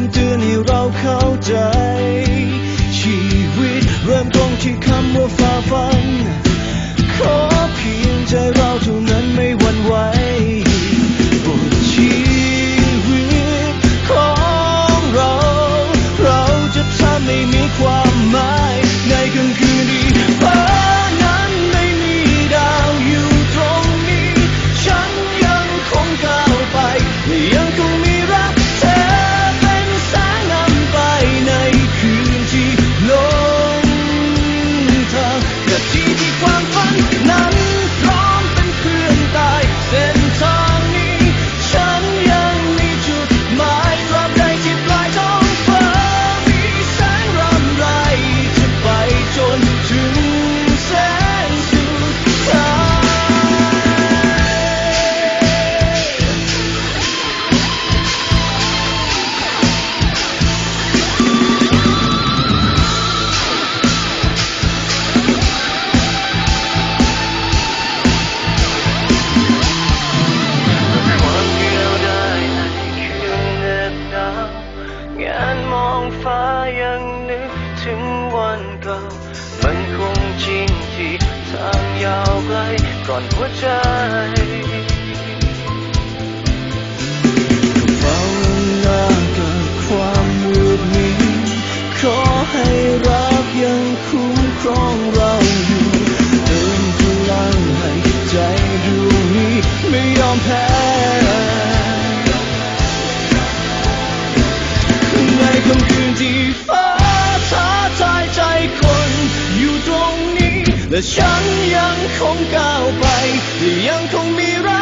ำเตือนให้เราเข้าใจ ชีวิตเริ่มต้นที่คำว่าฝ่าฟัน ขอเพียงใจเราเท่านั้นไม่หวั่นไหวบทชีวิตของเรา เราจะทำให้มีความหมายในค่ำคืนที่ฟ้านั้นไม่มีดาวอยู่ตรงนี้ ฉันยังคงก้าวไป งานมองฟ้ายังนึกถึงวันเก่า มันคงจริงที่ทางยาวไกลก่อนหัวใจ และฉันยังคงก้าวไปและยังคงมีรัก